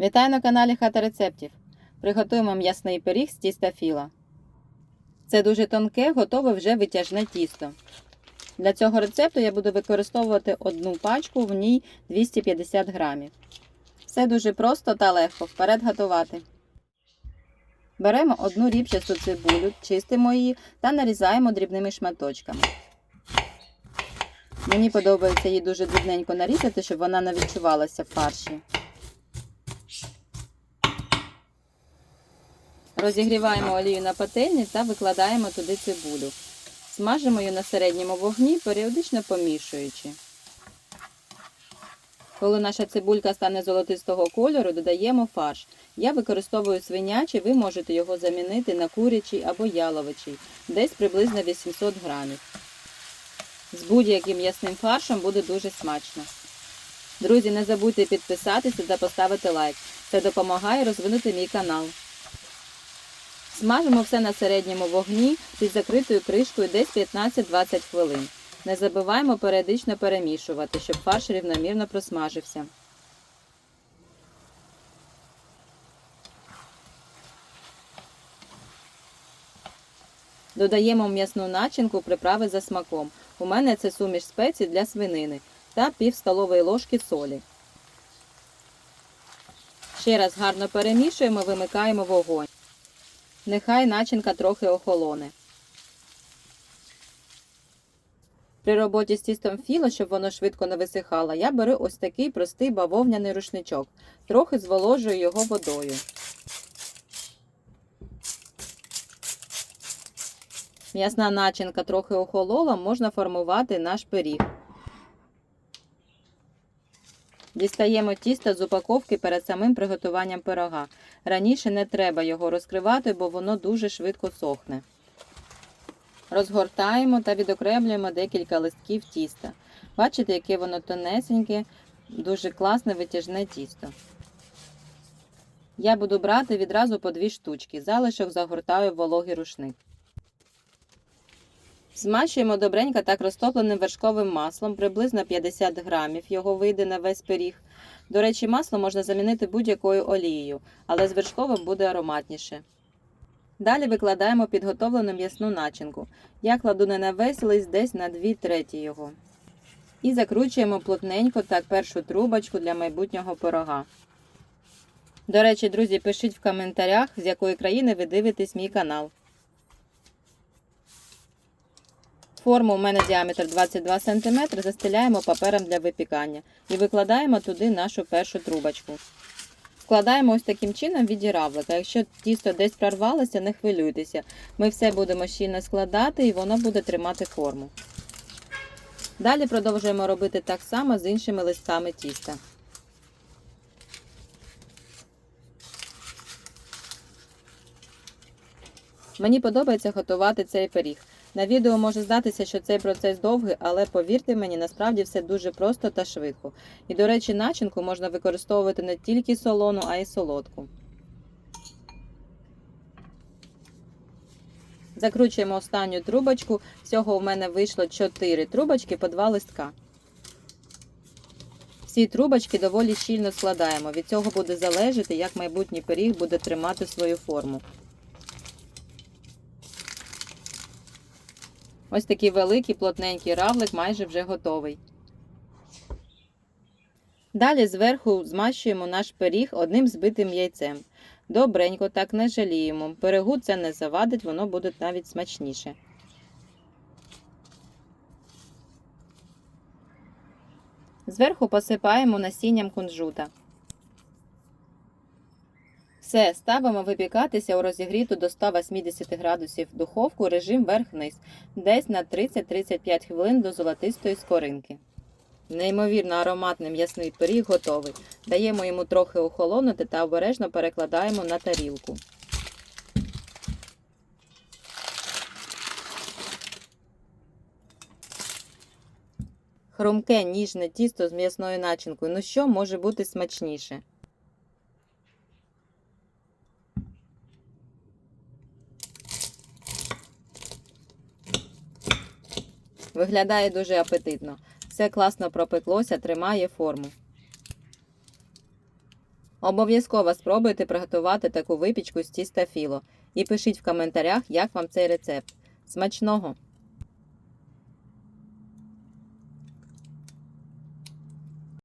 Вітаю на каналі Хата рецептів. Приготуємо м'ясний пиріг з тіста філа. Це дуже тонке, готове вже витяжне тісто. Для цього рецепту я буду використовувати одну пачку, в ній 250 грамів. Все дуже просто та легко. Вперед готувати. Беремо одну рібчасту цибулю, чистимо її та нарізаємо дрібними шматочками. Мені подобається її дуже дрібненько нарізати, щоб вона не відчувалася в фарші. Розігріваємо олію на пательні та викладаємо туди цибулю. Смажимо її на середньому вогні, періодично помішуючи. Коли наша цибулька стане золотистого кольору, додаємо фарш. Я використовую свинячий, ви можете його замінити на курячий або яловичий, десь приблизно 800 грамів. З будь-яким м'ясним фаршем буде дуже смачно. Друзі, не забудьте підписатися та поставити лайк. Це допомагає розвинути мій канал. Смажимо все на середньому вогні під закритою кришкою десь 15-20 хвилин. Не забуваємо періодично перемішувати, щоб фарш рівномірно просмажився. Додаємо м'ясну начинку приправи за смаком. У мене це суміш спецій для свинини та пів столової ложки солі. Ще раз гарно перемішуємо, вимикаємо вогонь. Нехай начинка трохи охолоне. При роботі з тістом філо, щоб воно швидко не висихало, я беру ось такий простий бавовняний рушничок. Трохи зволожую його водою. М'ясна начинка трохи охолола, можна формувати наш пиріг. Дістаємо тісто з упаковки перед самим приготуванням пирога. Раніше не треба його розкривати, бо воно дуже швидко сохне. Розгортаємо та відокремлюємо декілька листків тіста. Бачите, яке воно тонесеньке, дуже класне витяжне тісто. Я буду брати відразу по дві штучки. Залишок загортаю в вологий рушник. Змащуємо добренько так розтопленим вершковим маслом, приблизно 50 грамів. Його вийде на весь пиріг. До речі, масло можна замінити будь-якою олією, але з вершковим буде ароматніше. Далі викладаємо підготовлену м'ясну начинку. Я кладу не на весь лист, десь на 2 треті його. І закручуємо плотненько так першу трубочку для майбутнього пирога. До речі, друзі, пишіть в коментарях, з якої країни ви дивитесь мій канал. Форму у мене діаметр 22 см, застеляємо папером для випікання і викладаємо туди нашу першу трубочку. Складаємо ось таким чином в віді равлика. Якщо тісто десь прорвалося, не хвилюйтеся. Ми все будемо щільно складати і воно буде тримати форму. Далі продовжуємо робити так само з іншими листками тіста. Мені подобається готувати цей пиріг. На відео може здатися, що цей процес довгий, але повірте мені, насправді все дуже просто та швидко. І, до речі, начинку можна використовувати не тільки солону, а й солодку. Закручуємо останню трубочку. Всього у мене вийшло 4 трубочки по 2 листка. Всі трубочки доволі щільно складаємо. Від цього буде залежати, як майбутній пиріг буде тримати свою форму. Ось такий великий плотненький равлик майже вже готовий. Далі зверху змащуємо наш пиріг одним збитим яйцем. Добренько так не жаліємо. Пирогу це не завадить, воно буде навіть смачніше. Зверху посипаємо насінням кунжута. Все, ставимо випікатися у розігріту до 180 градусів духовку режим верх-вниз, десь на 30-35 хвилин до золотистої скоринки. Неймовірно ароматний м'ясний пиріг готовий. Даємо йому трохи охолонути та обережно перекладаємо на тарілку. Хрумке ніжне тісто з м'ясною начинкою. Ну що може бути смачніше? Виглядає дуже апетитно. Все класно пропеклося, тримає форму. Обов'язково спробуйте приготувати таку випічку з тіста філо і пишіть в коментарях, як вам цей рецепт. Смачного!